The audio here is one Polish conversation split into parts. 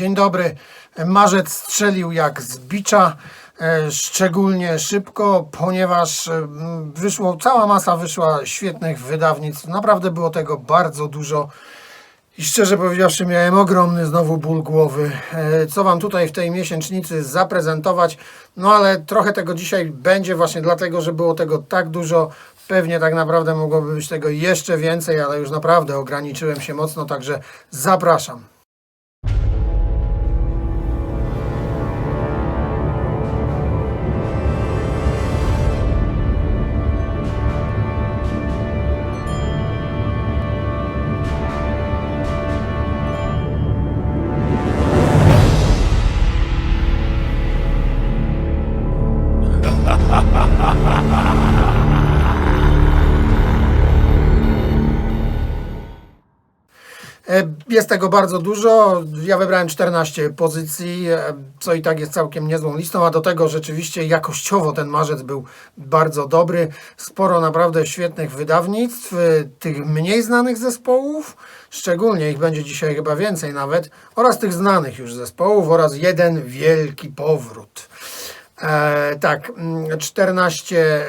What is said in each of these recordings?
Dzień dobry. Marzec strzelił jak z bicza, e, szczególnie szybko, ponieważ e, wyszło, cała masa wyszła świetnych wydawnictw. Naprawdę było tego bardzo dużo. I szczerze powiedziawszy, miałem ogromny znowu ból głowy. E, Co Wam tutaj w tej miesięcznicy zaprezentować? No ale trochę tego dzisiaj będzie właśnie dlatego, że było tego tak dużo. Pewnie tak naprawdę mogłoby być tego jeszcze więcej, ale już naprawdę ograniczyłem się mocno, także zapraszam. Jest tego bardzo dużo. Ja wybrałem 14 pozycji, e, co i tak jest całkiem niezłą listą, a do tego rzeczywiście jakościowo ten marzec był bardzo dobry. Sporo naprawdę świetnych wydawnictw, e, tych mniej znanych zespołów, szczególnie ich będzie dzisiaj chyba więcej nawet, oraz tych znanych już zespołów oraz jeden wielki powrót. E, tak, mm, 14 e,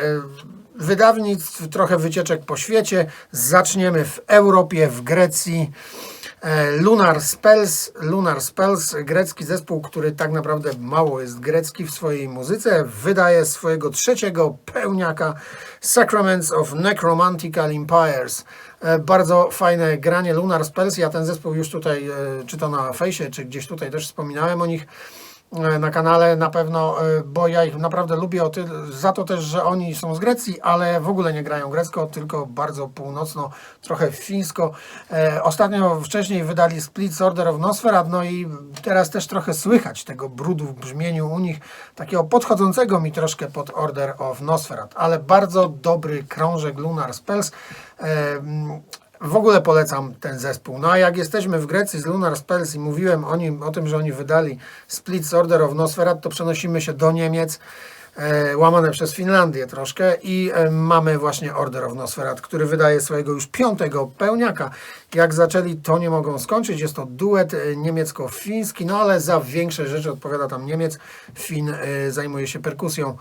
wydawnictw, trochę wycieczek po świecie. Zaczniemy w Europie, w Grecji. E, Lunar Spells, Lunar Spells, grecki zespół, który tak naprawdę mało jest grecki w swojej muzyce, wydaje swojego trzeciego pełniaka Sacraments of Necromantical Empires. E, Bardzo fajne granie Lunar Spells. Ja ten zespół już tutaj, e, czy to na fejsie, czy gdzieś tutaj też wspominałem o nich na kanale na pewno, e, bo ja ich naprawdę lubię za to też, że oni są z Grecji, ale w ogóle nie grają grecko, tylko bardzo północno, trochę fińsko. E, Ostatnio wcześniej wydali Split Order of Nosferat, no i teraz też trochę słychać tego brudu w brzmieniu u nich, takiego podchodzącego mi troszkę pod Order of Nosferat, ale bardzo dobry krążek Lunar Spells. W ogóle polecam ten zespół. No a jak jesteśmy w Grecji z Lunar Spells i mówiłem o, nim, o tym, że oni wydali Split Order of Nosferat, to przenosimy się do Niemiec, łamane przez Finlandię troszkę i e, mamy właśnie Order of Nosferat, który wydaje swojego już piątego pełniaka. Jak zaczęli, to nie mogą skończyć. Jest to duet e, niemiecko-fiński, no ale za większe rzeczy odpowiada tam Niemiec. Fin e, zajmuje się perkusją.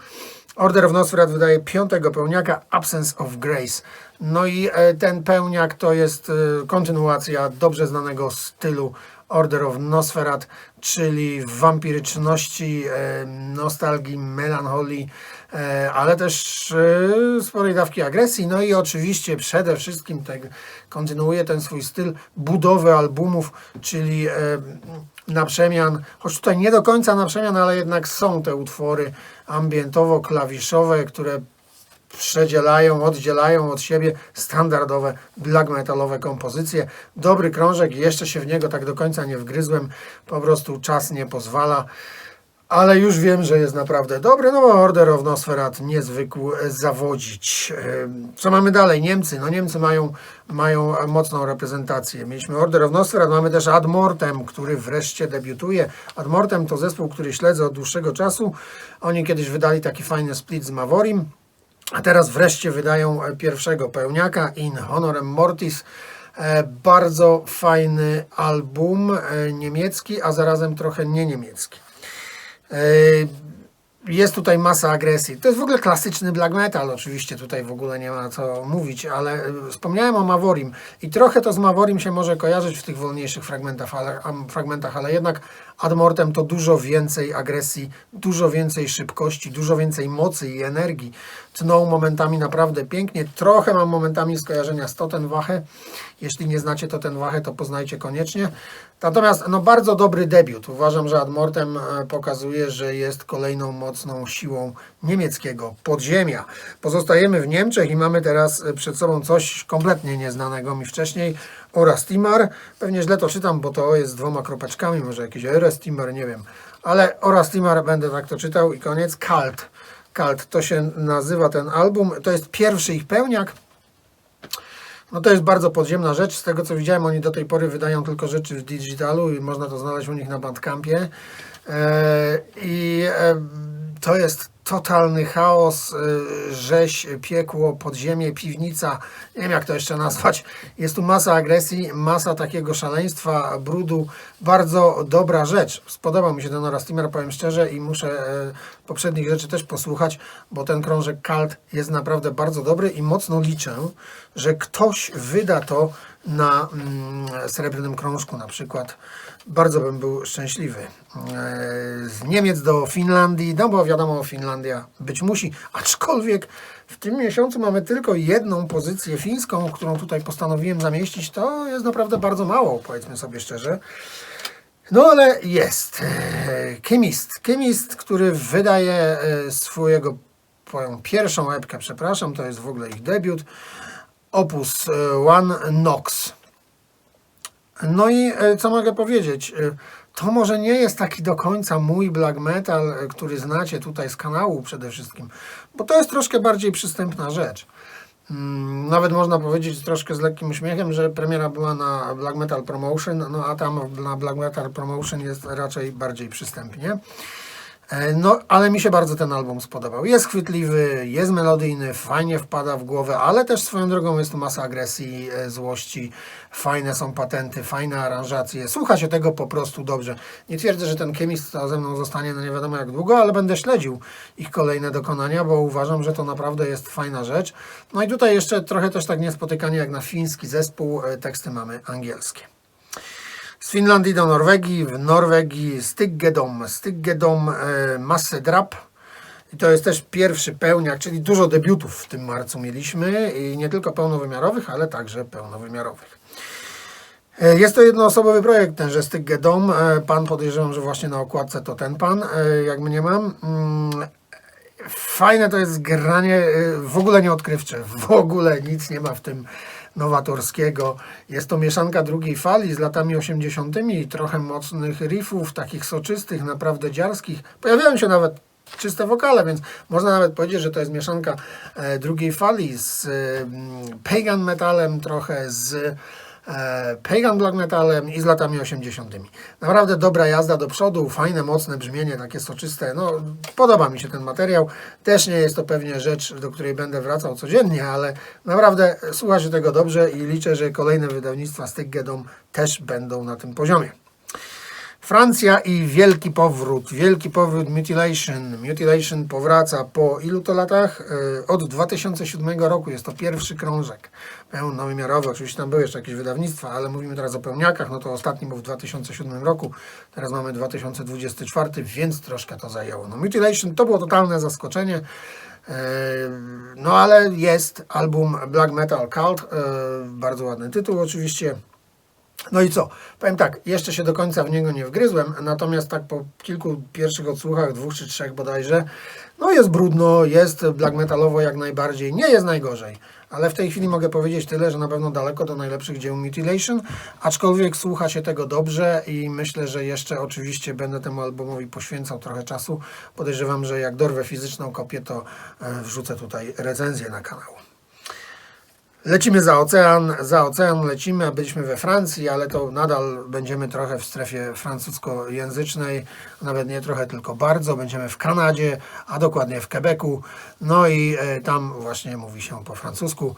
Order of Nosferat wydaje piątego pełniaka Absence of Grace. No i e, ten pełniak to jest e, kontynuacja dobrze znanego stylu Order of Nosferat, czyli wampiryczności, e, nostalgii, melancholii, e, ale też e, sporej dawki agresji. No i oczywiście przede wszystkim kontynuuje ten swój styl budowy albumów, czyli na przemian, choć tutaj nie do końca na przemian, ale jednak są te utwory ambientowo-klawiszowe, które przedzielają, oddzielają od siebie standardowe black metalowe kompozycje. Dobry krążek, jeszcze się w niego tak do końca nie wgryzłem, po prostu czas nie pozwala. Ale już wiem, że jest naprawdę dobry, no bo Order of Nosferat niezwykł e, zawodzić. Co mamy dalej? Niemcy. No Niemcy mają, mają mocną reprezentację. Mieliśmy Order of Nosferat, mamy też Ad Mortem, który wreszcie debiutuje. Ad Mortem to zespół, który śledzę od dłuższego czasu. Oni kiedyś wydali taki fajny split z Mavorim. A teraz wreszcie wydają e, pierwszego pełniaka In Honorem Mortis. E, Bardzo fajny album e, niemiecki, a zarazem trochę nie niemiecki. Jest tutaj masa agresji. To jest w ogóle klasyczny black metal, oczywiście tutaj w ogóle nie ma co mówić, ale e, wspomniałem o Mavorim i trochę to z Mavorim się może kojarzyć w tych wolniejszych fragmentach, ale, fragmentach, ale jednak Ad Mortem to dużo więcej agresji, dużo więcej szybkości, dużo więcej mocy i energii. Tną momentami naprawdę pięknie. Trochę mam momentami skojarzenia z Totenwache. Jeśli nie znacie Totenwache, to poznajcie koniecznie. Natomiast no, bardzo dobry debiut. Uważam, że Ad Mortem e, pokazuje, że jest kolejną mocną siłą niemieckiego podziemia. Pozostajemy w Niemczech i mamy teraz e, przed sobą coś kompletnie nieznanego mi wcześniej. Orastimar. Pewnie źle to czytam, bo to jest z dwoma kropeczkami, może jakiś Erestimar, nie wiem. Ale Orastimar będę tak to czytał i koniec. Kalt. Kalt to się nazywa ten album. To jest pierwszy ich pełniak. No to jest bardzo podziemna rzecz. Z tego co widziałem, oni do tej pory wydają tylko rzeczy w digitalu i można to znaleźć u nich na Bandcampie. E, I e, to jest totalny chaos, y, rzeź, piekło, podziemie, piwnica, nie wiem jak to jeszcze nazwać. Jest tu masa agresji, masa takiego szaleństwa, brudu. Bardzo dobra rzecz. Spodobał mi się ten Nora Steamer, powiem szczerze, i muszę e, poprzednich rzeczy też posłuchać, bo ten krążek Kalt jest naprawdę bardzo dobry i mocno liczę, że ktoś wyda to na mm, srebrnym krążku na przykład. Bardzo bym był szczęśliwy. E, Z Niemiec do Finlandii, no bo wiadomo, Finlandia być musi, aczkolwiek w tym miesiącu mamy tylko jedną pozycję fińską, którą tutaj postanowiłem zamieścić. To jest naprawdę bardzo mało, powiedzmy sobie szczerze. No ale jest. E, Chemist. Chemist, który wydaje e, swojego, swoją pierwszą epkę, przepraszam, to jest w ogóle ich debiut. Opus e, One Nox. No i e, co mogę powiedzieć? E, To może nie jest taki do końca mój black metal, który znacie tutaj z kanału przede wszystkim, bo to jest troszkę bardziej przystępna rzecz. Mm, Nawet można powiedzieć troszkę z lekkim uśmiechem, że premiera była na Black Metal Promotion, no a tam na Black Metal Promotion jest raczej bardziej przystępnie. E, No, ale mi się bardzo ten album spodobał. Jest chwytliwy, jest melodyjny, fajnie wpada w głowę, ale też swoją drogą jest tu masa agresji, e, złości, fajne są patenty, fajne aranżacje. Słucha się tego po prostu dobrze. Nie twierdzę, że ten chemist to ze mną zostanie no nie wiadomo jak długo, ale będę śledził ich kolejne dokonania, bo uważam, że to naprawdę jest fajna rzecz. No i tutaj jeszcze trochę też tak niespotykanie jak na fiński zespół, e, teksty mamy angielskie. Z Finlandii do Norwegii, w Norwegii Styggedom, Styggedom e, Masse Drap. I to jest też pierwszy pełniak, czyli dużo debiutów w tym marcu mieliśmy i nie tylko pełnowymiarowych, ale także pełnowymiarowych. E, Jest to jednoosobowy projekt, tenże Styggedom. E, Pan podejrzewam, że właśnie na okładce to ten pan, jak mnie mam. Mm, Fajne to jest granie, w ogóle nieodkrywcze, w ogóle nic nie ma w tym nowatorskiego. Jest to mieszanka drugiej fali z latami 80. i trochę mocnych riffów, takich soczystych, naprawdę dziarskich. Pojawiają się nawet czyste wokale, więc można nawet powiedzieć, że to jest mieszanka e, drugiej fali z mm, pagan metalem, trochę z pagan black metalem i z latami 80. Naprawdę dobra jazda do przodu, fajne, mocne brzmienie, takie soczyste. No, podoba mi się ten materiał. Też nie jest to pewnie rzecz, do której będę wracał codziennie, ale naprawdę słucha się tego dobrze i liczę, że kolejne wydawnictwa z tych Gedom też będą na tym poziomie. Francja i wielki powrót. Wielki powrót Mutilation. Mutilation powraca po ilu to latach? Yy, Od 2007 roku. Jest to pierwszy krążek pełnowymiarowy. Oczywiście tam były jeszcze jakieś wydawnictwa, ale mówimy teraz o pełniakach. No to ostatni był w 2007 roku. Teraz mamy 2024, więc troszkę to zajęło. No Mutilation to było totalne zaskoczenie. Yy, No ale jest album Black Metal Cult. Yy, Bardzo ładny tytuł oczywiście. No i co? Powiem tak, jeszcze się do końca w niego nie wgryzłem, natomiast tak po kilku pierwszych odsłuchach, dwóch czy trzech bodajże, no jest brudno, jest black metalowo jak najbardziej, nie jest najgorzej, ale w tej chwili mogę powiedzieć tyle, że na pewno daleko do najlepszych dzieł Mutilation, aczkolwiek słucha się tego dobrze i myślę, że jeszcze oczywiście będę temu albumowi poświęcał trochę czasu. Podejrzewam, że jak dorwę fizyczną kopię, to e, wrzucę tutaj recenzję na kanał. Lecimy za ocean, za ocean lecimy, byliśmy we Francji, ale to nadal będziemy trochę w strefie francuskojęzycznej, nawet nie trochę, tylko bardzo. Będziemy w Kanadzie, a dokładnie w Quebecu. No i e, tam właśnie mówi się po francusku.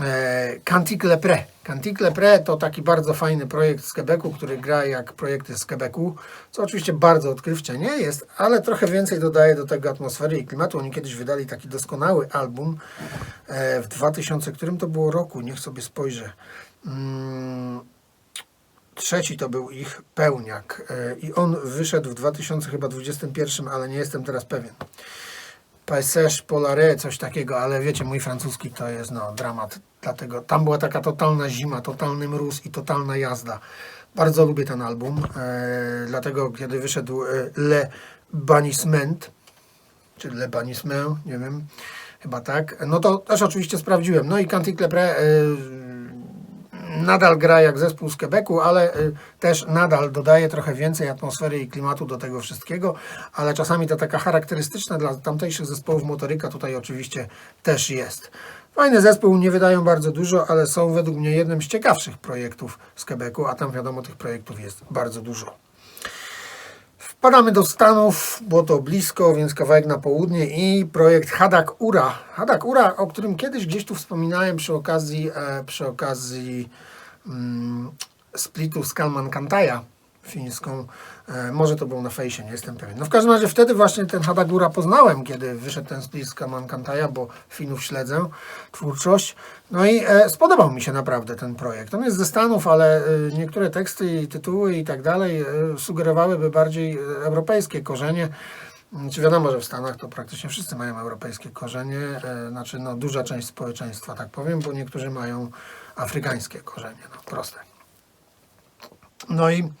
E, Cantique Le Pré. Cantique Le Pré to taki bardzo fajny projekt z Quebecu, który gra jak projekty z Quebecu, co oczywiście bardzo odkrywcze nie jest, ale trochę więcej dodaje do tego atmosfery i klimatu. Oni kiedyś wydali taki doskonały album e, w 2000, którym to było roku, niech sobie spojrzę. Mm, Trzeci to był ich pełniak e, i on wyszedł w 2021, ale nie jestem teraz pewien. Paysage Polare, coś takiego, ale wiecie, mój francuski to jest no, dramat, dlatego tam była taka totalna zima, totalny mróz i totalna jazda. Bardzo lubię ten album, e, dlatego kiedy wyszedł e, Le Banissement, czy Le Banissement, nie wiem, chyba tak, no to też oczywiście sprawdziłem. No i Cantique Le Pré e, nadal gra jak zespół z Quebecu, ale y, też nadal dodaje trochę więcej atmosfery i klimatu do tego wszystkiego, ale czasami ta taka charakterystyczna dla tamtejszych zespołów motoryka tutaj oczywiście też jest. Fajny zespół, nie wydają bardzo dużo, ale są według mnie jednym z ciekawszych projektów z Quebecu, a tam wiadomo tych projektów jest bardzo dużo. Wpadamy do Stanów, było to blisko, więc kawałek na południe i projekt Hadak Ura. Hadak Ura, o którym kiedyś gdzieś tu wspominałem przy okazji, e, przy okazji mm, splitu z Kalman Kantaja fińską. E, może to było na fejsie, nie jestem pewien. No w każdym razie wtedy właśnie ten Hadagura poznałem, kiedy wyszedł ten split z Kalman Kantaja, bo Finów śledzę, twórczość. No i e, spodobał mi się naprawdę ten projekt. On jest ze Stanów, ale e, niektóre teksty i tytuły i tak dalej sugerowałyby bardziej europejskie korzenie. Czy wiadomo, że w Stanach to praktycznie wszyscy mają europejskie korzenie, znaczy no, duża część społeczeństwa, tak powiem, bo niektórzy mają afrykańskie korzenie, no proste. No i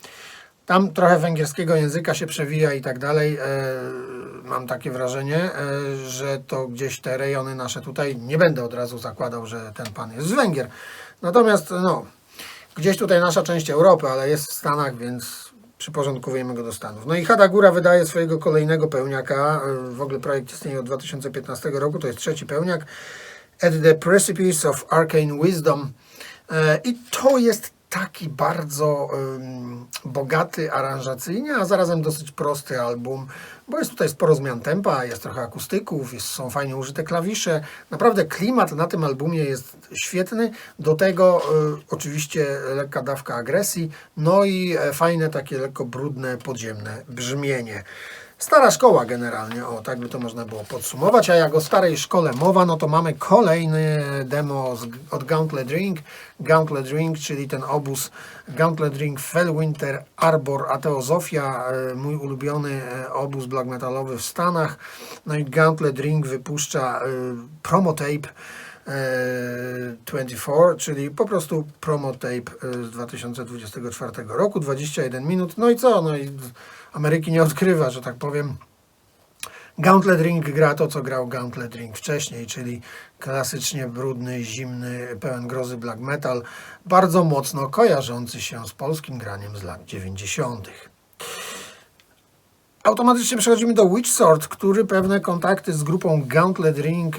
tam trochę węgierskiego języka się przewija i tak dalej. E, mam takie wrażenie, e, że to gdzieś te rejony nasze tutaj, nie będę od razu zakładał, że ten pan jest z Węgier. Natomiast no, gdzieś tutaj nasza część Europy, ale jest w Stanach, więc przyporządkowujemy go do Stanów. No i Hadagura wydaje swojego kolejnego pełniaka. E, W ogóle projekt istnieje od 2015 roku, to jest trzeci pełniak. At the Precipice of Arcane Wisdom. I to jest taki bardzo ym, bogaty aranżacyjnie, a zarazem dosyć prosty album, bo jest tutaj sporo zmian tempa, jest trochę akustyków, jest, są fajnie użyte klawisze. Naprawdę klimat na tym albumie jest świetny. Do tego y, oczywiście lekka dawka agresji, no i e, fajne takie lekko brudne, podziemne brzmienie. Stara szkoła generalnie, o tak by to można było podsumować, a jak o starej szkole mowa, no to mamy kolejny demo z, od Gauntlet Ring, Gauntlet Ring, czyli ten obóz. Gauntlet Ring Fellwinter Arbor Ateozofia, e, mój ulubiony e, obóz black metalowy w Stanach, no i Gauntlet Ring wypuszcza e, promo tape e, 24, czyli po prostu promo tape e, z 2024 roku, 21 minut. No i co? No i Ameryki nie odkrywa, że tak powiem. Gauntlet Ring gra to, co grał Gauntlet Ring wcześniej, czyli klasycznie brudny, zimny, pełen grozy black metal, bardzo mocno kojarzący się z polskim graniem z lat 90. Automatycznie przechodzimy do Witchsword, który pewne kontakty z grupą Gauntlet Ring,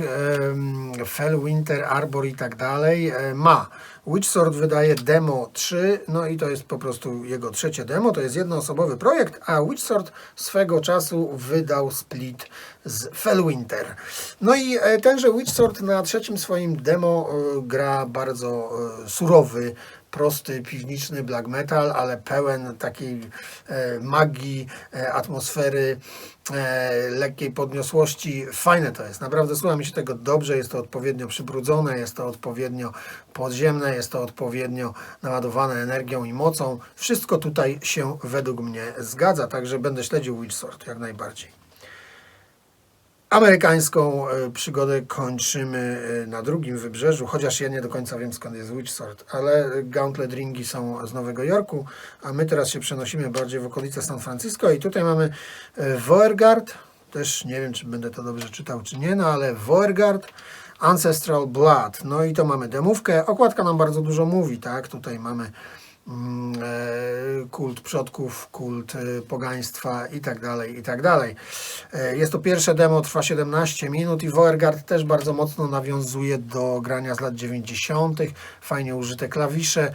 Fellwinter, Arbor i tak dalej e, ma. Witchsword wydaje demo 3, no i to jest po prostu jego trzecie demo, to jest jednoosobowy projekt, a Witchsword swego czasu wydał split z Fellwinter. No i e, tenże Witchsword na trzecim swoim demo e, gra bardzo surowy, prosty, piwniczny black metal, ale pełen takiej e, magii, e, atmosfery, e, lekkiej podniosłości. Fajne to jest. Naprawdę słucha mi się tego dobrze. Jest to odpowiednio przybrudzone, jest to odpowiednio podziemne, jest to odpowiednio naładowane energią i mocą. Wszystko tutaj się według mnie zgadza, także będę śledził Witchsword jak najbardziej. Amerykańską e, przygodę kończymy e, na drugim wybrzeżu, chociaż ja nie do końca wiem skąd jest Witchsword, ale Gauntlet Ringi są z Nowego Jorku, a my teraz się przenosimy bardziej w okolice San Francisco i tutaj mamy e, Beauregard, też nie wiem czy będę to dobrze czytał czy nie, no ale Beauregard, Ancestral Blood, no i to mamy demówkę, okładka nam bardzo dużo mówi, tak, tutaj mamy kult przodków, kult e, pogaństwa i tak dalej, i tak. E, Jest to pierwsze demo, trwa 17 minut i Woergard też bardzo mocno nawiązuje do grania z lat 90., fajnie użyte klawisze,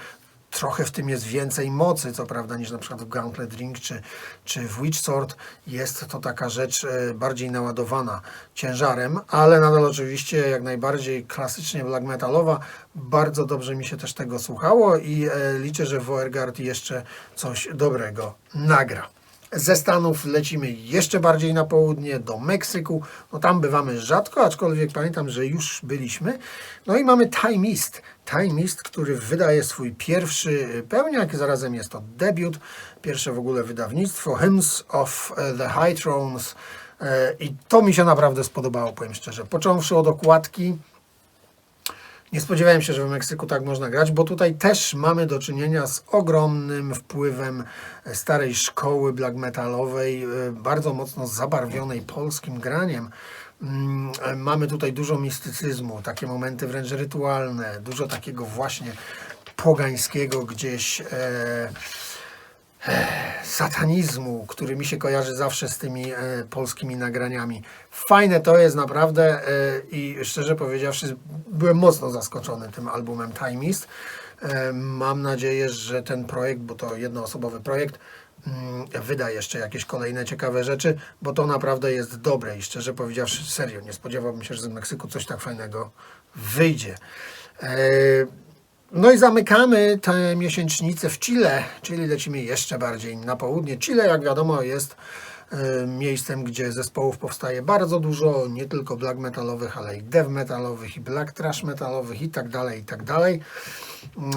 trochę w tym jest więcej mocy, co prawda, niż na przykład w Gauntlet Ring czy, czy w Witchsword. Jest to taka rzecz e, bardziej naładowana ciężarem, ale nadal oczywiście jak najbardziej klasycznie black metalowa. Bardzo dobrze mi się też tego słuchało i e, liczę, że Woergard jeszcze coś dobrego nagra. Ze Stanów lecimy jeszcze bardziej na południe, do Meksyku. No tam bywamy rzadko, aczkolwiek pamiętam, że już byliśmy. No i mamy Time Mist. Time Mist, który wydaje swój pierwszy pełniak, zarazem jest to debiut, pierwsze w ogóle wydawnictwo, Hymns of the High Thrones. E, I to mi się naprawdę spodobało, powiem szczerze. Począwszy od okładki, nie spodziewałem się, że w Meksyku tak można grać, bo tutaj też mamy do czynienia z ogromnym wpływem starej szkoły black metalowej, e, bardzo mocno zabarwionej polskim graniem. Mm, e, Mamy tutaj dużo mistycyzmu, takie momenty wręcz rytualne, dużo takiego właśnie pogańskiego gdzieś. E, satanizmu, który mi się kojarzy zawsze z tymi e, polskimi nagraniami. Fajne to jest naprawdę e, i szczerze powiedziawszy, byłem mocno zaskoczony tym albumem Timist. E, mam nadzieję, że ten projekt, bo to jednoosobowy projekt, mm, wyda jeszcze jakieś kolejne ciekawe rzeczy, bo to naprawdę jest dobre i szczerze powiedziawszy, serio, nie spodziewałbym się, że z Meksyku coś tak fajnego wyjdzie. E, No i zamykamy tę miesięcznicę w Chile, czyli lecimy jeszcze bardziej na południe. Chile, jak wiadomo, jest e, miejscem, gdzie zespołów powstaje bardzo dużo, nie tylko black metalowych, ale i dev metalowych, i black trash metalowych i tak dalej, i tak dalej.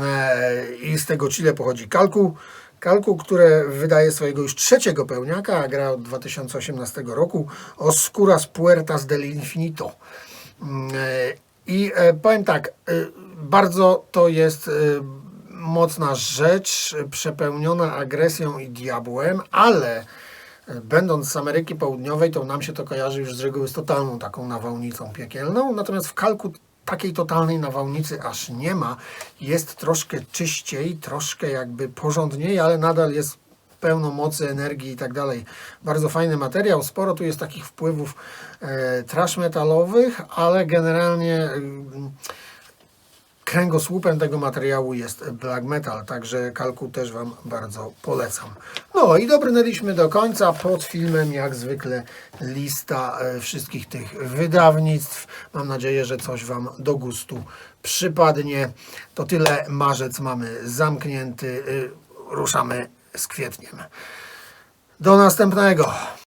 E, I z tego Chile pochodzi Kalku. Kalku, które wydaje swojego już trzeciego pełniaka, a gra od 2018 roku, Oscuras Puertas del Infinito. E, I e, powiem tak, bardzo to jest e, mocna rzecz, e, przepełniona agresją i diabłem, ale e, będąc z Ameryki Południowej, to nam się to kojarzy już z reguły z totalną taką nawałnicą piekielną, natomiast w Kalku takiej totalnej nawałnicy aż nie ma. Jest troszkę czyściej, troszkę jakby porządniej, ale nadal jest pełno mocy, energii i tak dalej. Bardzo fajny materiał. Sporo tu jest takich wpływów e, trash metalowych, ale generalnie mm, kręgosłupem tego materiału jest black metal, także kalku też Wam bardzo polecam. No i dobrnęliśmy do końca. Pod filmem jak zwykle lista e, wszystkich tych wydawnictw. Mam nadzieję, że coś Wam do gustu przypadnie. To tyle. Marzec mamy zamknięty. Y, Ruszamy z kwietniem. Do następnego.